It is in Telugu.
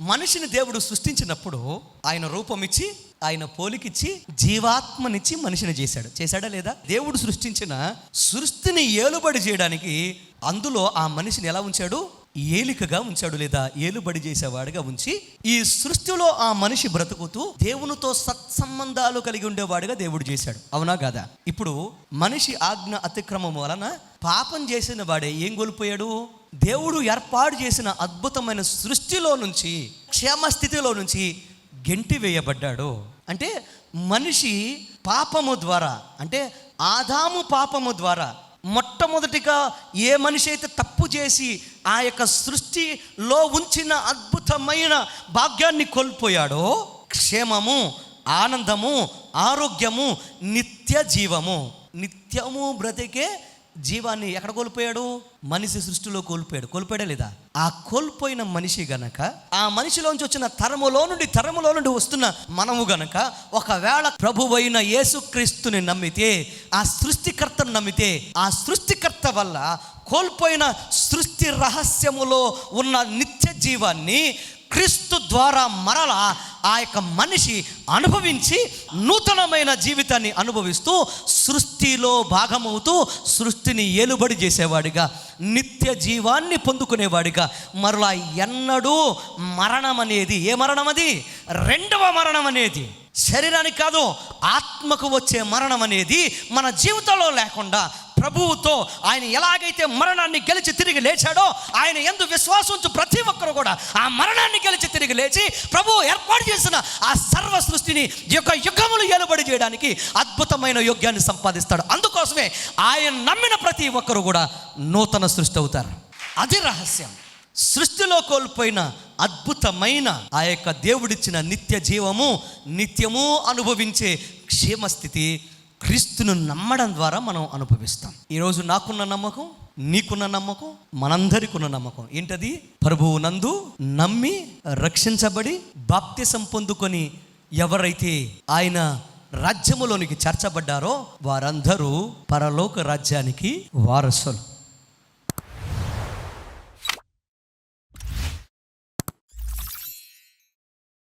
మనిషిని దేవుడు సృష్టించినప్పుడు ఆయన రూపం ఇచ్చి ఆయన పోలికిచ్చి జీవాత్మనిచ్చి మనిషిని చేశాడు. చేశాడా లేదా? దేవుడు సృష్టించిన సృష్టిని ఏలుబడి చేయడానికి అందులో ఆ మనిషిని ఎలా ఉంచాడు? ఏలికగా ఉంచాడు లేదా? ఏలుబడి చేసేవాడిగా ఉంచి ఈ సృష్టిలో ఆ మనిషి బ్రతుకుతూ దేవునితో సత్సంబంధాలు కలిగి ఉండేవాడిగా దేవుడు చేశాడు. అవునా కాదా? ఇప్పుడు మనిషి ఆజ్ఞ అతిక్రమం వలన పాపం చేసిన వాడే ఏం కోల్పోయాడు? దేవుడు ఏర్పాటు చేసిన అద్భుతమైన సృష్టిలో నుంచి క్షేమ స్థితిలో నుంచి గెంటి వేయబడ్డాడు. అంటే మనిషి పాపము ద్వారా అంటే ఆదాము పాపము ద్వారా మొట్టమొదటిగా ఏ మనిషి అయితే తప్పు చేసి ఆ యొక్క సృష్టిలో ఉంచిన అద్భుతమైన భాగ్యాన్ని కోల్పోయాడో క్షేమము ఆనందము ఆరోగ్యము నిత్య జీవము. నిత్యము బ్రతికే జీవాన్ని ఎక్కడ కోల్పోయాడు? మనిషి సృష్టిలో కోల్పోయాడు. కోల్పోయాడా లేదా? ఆ కోల్పోయిన మనిషి గనక ఆ మనిషిలోంచి వచ్చిన తరములో నుండి తరములో నుండి వస్తున్న మనము గనక ఒకవేళ ప్రభువైన యేసుక్రీస్తుని నమ్మితే ఆ సృష్టికర్తను నమ్మితే ఆ సృష్టికర్త వల్ల కోల్పోయిన సృష్టి రహస్యములో ఉన్న నిత్య జీవాన్ని క్రీస్తు ద్వారా మరల ఆ యొక్క మనిషి అనుభవించి నూతనమైన జీవితాన్ని అనుభవిస్తూ సృష్టిలో భాగమవుతూ సృష్టిని ఏలుబడి చేసేవాడిగా నిత్య జీవాన్ని పొందుకునేవాడిగా మరలా ఎన్నడూ మరణం అనేది ఏ మరణం అది రెండవ మరణం అనేది శరీరానికి కాదు ఆత్మకు వచ్చే మరణం అనేది మన జీవితంలో లేకుండా ప్రభువుతో ఆయన ఎలాగైతే మరణాన్ని గెలిచి తిరిగి లేచాడో ఆయన ఎందు విశ్వాసం ఉంచు ప్రతి ఒక్కరు కూడా ఆ మరణాన్ని గెలిచి తిరిగి లేచి ప్రభు ఏర్పాటు చేసిన ఆ సర్వ సృష్టిని యొక్క యుగములు ఏలుబడి చేయడానికి అద్భుతమైన యోగ్యాన్ని సంపాదిస్తాడు. అందుకోసమే ఆయన నమ్మిన ప్రతి ఒక్కరు కూడా నూతన సృష్టి అవుతారు. అది రహస్యం. సృష్టిలో కోల్పోయిన అద్భుతమైన ఆ యొక్క దేవుడిచ్చిన నిత్య జీవము నిత్యము అనుభవించే క్షేమస్థితి క్రీస్తును నమ్మడం ద్వారా మనం అనుభవిస్తాం. ఈరోజు నాకున్న నమ్మకం నీకున్న నమ్మకం మనందరికున్న నమ్మకం. ఏంటది? ప్రభువు నందు నమ్మి రక్షించబడి బాప్తిసం పొందుకొని ఎవరైతే ఆయన రాజ్యములోనికి చేర్చబడ్డారో వారందరూ పరలోక రాజ్యానికి వారసులు.